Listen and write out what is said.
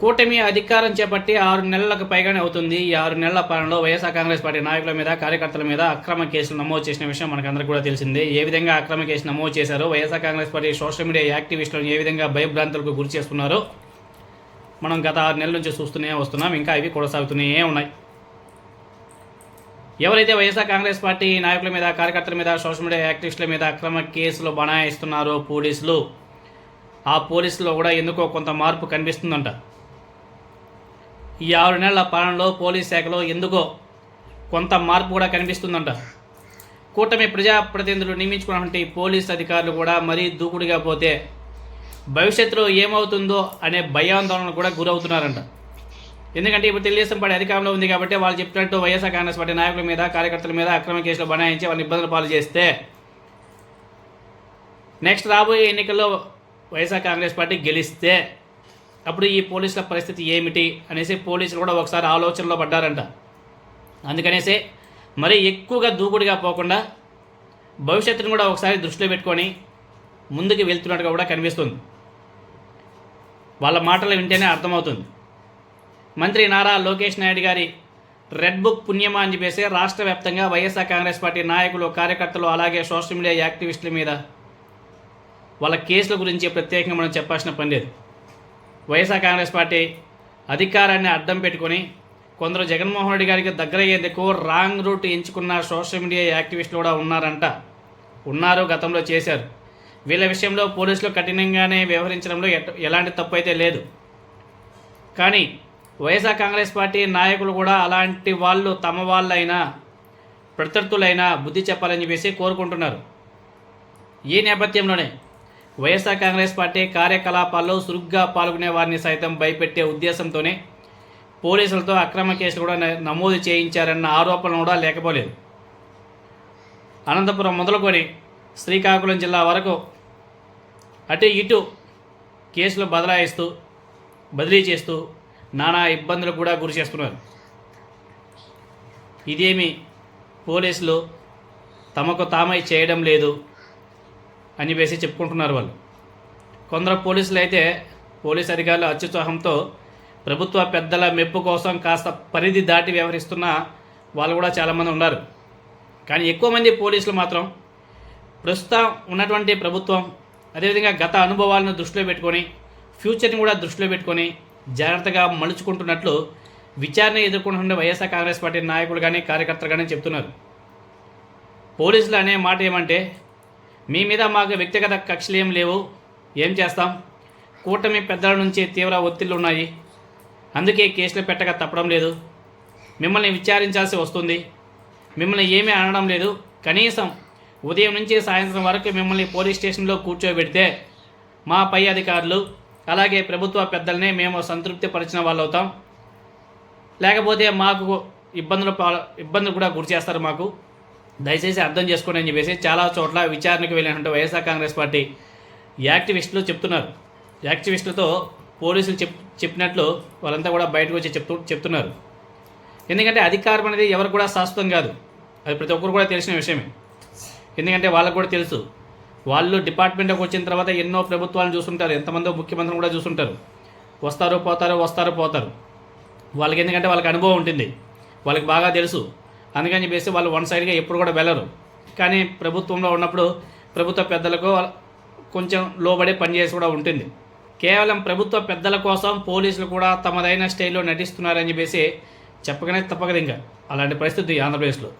కూటమి అధికారం చేపట్టి ఆరు నెలలకు పైగానే అవుతుంది. ఈ ఆరు నెలల పాలనలో వైఎస్ఆర్ కాంగ్రెస్ పార్టీ నాయకుల మీద కార్యకర్తల మీద అక్రమ కేసులు నమోదు చేసిన విషయం మనకందరికీ కూడా తెలిసిందే. ఏ విధంగా అక్రమ కేసు నమోదు చేశారో YSR Congress party social media యాక్టివిస్టులను ఏ విధంగా భయభ్రాంతులకు గురి చేస్తున్నారో మనం గత ఆరు నెలల నుంచి చూస్తూనే వస్తున్నాం. ఇంకా ఇవి కొనసాగుతూనే ఉన్నాయి. ఎవరైతే వైఎస్ఆర్ కాంగ్రెస్ పార్టీ నాయకుల మీద కార్యకర్తల మీద సోషల్ మీడియా యాక్టివిస్టుల మీద అక్రమ కేసులు బనాయిస్తున్నారో పోలీసులు ఆ పోలీసులో కూడా ఎందుకో కొంత మార్పు కనిపిస్తుందంట. ఈ ఆరు నెలల పాలనలో పోలీస్ శాఖలో ఎందుకో కొంత మార్పు కూడా కనిపిస్తుందంట. కూటమి ప్రజాప్రతినిధులు నియమించుకున్నటువంటి పోలీస్ అధికారులు కూడా మరీ దూకుడుగా పోతే భవిష్యత్తులో ఏమవుతుందో అనే భయాందోళన కూడా గురవుతున్నారంట. ఎందుకంటే ఇప్పుడు తెలుగుదేశం పార్టీ అధికారంలో ఉంది కాబట్టి వాళ్ళు చెప్పినట్టు వైఎస్ఆర్ కాంగ్రెస్ పార్టీ నాయకుల మీద కార్యకర్తల మీద అక్రమ కేసులు బనాయించి వాళ్ళని ఇబ్బందులు పాలు చేస్తే నెక్స్ట్ రాబోయే ఎన్నికల్లో వైఎస్ఆర్ కాంగ్రెస్ పార్టీ గెలిస్తే అప్పుడు ఈ పోలీసుల పరిస్థితి ఏమిటి అనేసి పోలీసులు కూడా ఒకసారి ఆలోచనలో పడ్డారంట. అందుకనేసి మరి ఎక్కువగా దూకుడుగా పోకుండా భవిష్యత్తును కూడా ఒకసారి దృష్టిలో పెట్టుకొని ముందుకు వెళ్తున్నట్టుగా కూడా కనిపిస్తుంది. వాళ్ళ మాటలు వింటేనే అర్థమవుతుంది. మంత్రి నారా లోకేష్ నాయుడు గారి రెడ్ బుక్ పుణ్యమా అని చెప్పేసి రాష్ట్ర వ్యాప్తంగా వైఎస్ఆర్ కాంగ్రెస్ పార్టీ నాయకులు కార్యకర్తలు అలాగే సోషల్ మీడియా యాక్టివిస్టుల మీద వాళ్ళ కేసుల గురించి ప్రత్యేకంగా మనం చెప్పాల్సిన పని లేదు. వైఎస్ఆర్ కాంగ్రెస్ పార్టీ అధికారాన్ని అడ్డం పెట్టుకొని కొందరు జగన్మోహన్ రెడ్డి గారికి దగ్గరయ్యేందుకు రాంగ్ రూట్ ఎంచుకున్న సోషల్ మీడియా యాక్టివిస్టులు కూడా ఉన్నారంట. ఉన్నారు గతంలో చేశారు. వీళ్ళ విషయంలో పోలీసులు కఠినంగానే వ్యవహరించడంలో ఎలాంటి తప్పు అయితే లేదు. కానీ వైఎస్ఆర్ కాంగ్రెస్ పార్టీ నాయకులు కూడా అలాంటి వాళ్ళు తమ వాళ్ళైనా ప్రత్యర్థులైనా బుద్ధి చెప్పాలని చెప్పేసి కోరుకుంటున్నారు. ఈ నేపథ్యంలోనే వైఎస్ఆర్ కాంగ్రెస్ పార్టీ కార్యకలాపాల్లో చురుగ్గా పాల్గొనే వారిని సైతం భయపెట్టే ఉద్దేశంతోనే పోలీసులతో అక్రమ కేసులు కూడా నమోదు చేయించారన్న ఆరోపణ కూడా లేకపోలేదు. అనంతపురం మొదలుకొని శ్రీకాకుళం జిల్లా వరకు అటు ఇటు కేసులు బదలాయిస్తూ బదిలీ చేస్తూ నానా ఇబ్బందులు కూడా గురి చేస్తున్నారు. ఇదేమి పోలీసులు తమకు తామై చేయడం లేదు. అని వేసి చెప్పుకుంటున్నారు వాళ్ళు. కొందరు పోలీసులు అయితే పోలీస్ అధికారులు అత్యుత్సాహంతో ప్రభుత్వ పెద్దల మెప్పు కోసం కాస్త పరిధి దాటి వ్యవహరిస్తున్న వాళ్ళు కూడా చాలామంది ఉన్నారు. కానీ ఎక్కువ మంది పోలీసులు మాత్రం ప్రస్తుతం ఉన్నటువంటి ప్రభుత్వం అదేవిధంగా గత అనుభవాలను దృష్టిలో పెట్టుకొని ఫ్యూచర్ని కూడా దృష్టిలో పెట్టుకొని జాగ్రత్తగా మలుచుకుంటున్నట్లు విచారణ ఎదుర్కొంటున్న వైఎస్ఆర్ కాంగ్రెస్ పార్టీ నాయకులు కానీ కార్యకర్తలు కానీ చెప్తున్నారు. పోలీసులు అనే మాట ఏమంటే మీ మీద మాకు వ్యక్తిగత కక్షలు ఏం లేవు. ఏం చేస్తాం? కూటమి పెద్దల నుంచి తీవ్ర ఒత్తిళ్ళు ఉన్నాయి. అందుకే కేసులు పెట్టక తప్పడం లేదు. మిమ్మల్ని విచారించాల్సి వస్తుంది. మిమ్మల్ని ఏమీ అనడం లేదు. కనీసం ఉదయం నుంచి సాయంత్రం వరకు మిమ్మల్ని పోలీస్ స్టేషన్లో కూర్చోబెడితే మా పై అధికారులు అలాగే ప్రభుత్వ పెద్దల్ని మేము సంతృప్తి పరిచిన వాళ్ళు అవుతాం లేకపోతే మాకు ఇబ్బందులు ఇబ్బందులు కూడా గురి చేస్తారు మాకు. దయచేసి అర్థం చేసుకోండి అని చెప్పేసి చాలా చోట్ల విచారణకు వెళ్ళినటువంటి వైఎస్ఆర్ కాంగ్రెస్ పార్టీ యాక్టివిస్టులు చెప్తున్నారు. యాక్టివిస్టులతో పోలీసులు చెప్ చెప్పినట్లు వాళ్ళంతా కూడా బయటకు వచ్చి చెప్తూ చెప్తున్నారు. ఎందుకంటే అధికారం అనేది ఎవరికి కూడా శాశ్వతం కాదు. అది ప్రతి ఒక్కరు కూడా తెలిసిన విషయమే. ఎందుకంటే వాళ్ళకు కూడా తెలుసు. వాళ్ళు డిపార్ట్మెంట్కి వచ్చిన తర్వాత ఎన్నో ప్రభుత్వాలను చూస్తుంటారు ఎంతమందో ముఖ్యమంత్రిని కూడా చూస్తుంటారు వస్తారు పోతారు వస్తారు పోతారు. వాళ్ళకి ఎందుకంటే వాళ్ళకి అనుభవం ఉంటుంది. వాళ్ళకి బాగా తెలుసు. అందుకని చెప్పేసి వాళ్ళు వన్ సైడ్గా ఎప్పుడు కూడా వెళ్ళరు. కానీ ప్రభుత్వంలో ఉన్నప్పుడు ప్రభుత్వ పెద్దలకు కొంచెం లోబడే పనిచేసి కూడా ఉంటుంది. కేవలం ప్రభుత్వ పెద్దల కోసం పోలీసులు కూడా తమదైన స్టైల్లో నటిస్తున్నారని చెప్పేసి చెప్పగానే తప్పకదు ఇంకా అలాంటి పరిస్థితి ఆంధ్రప్రదేశ్లో.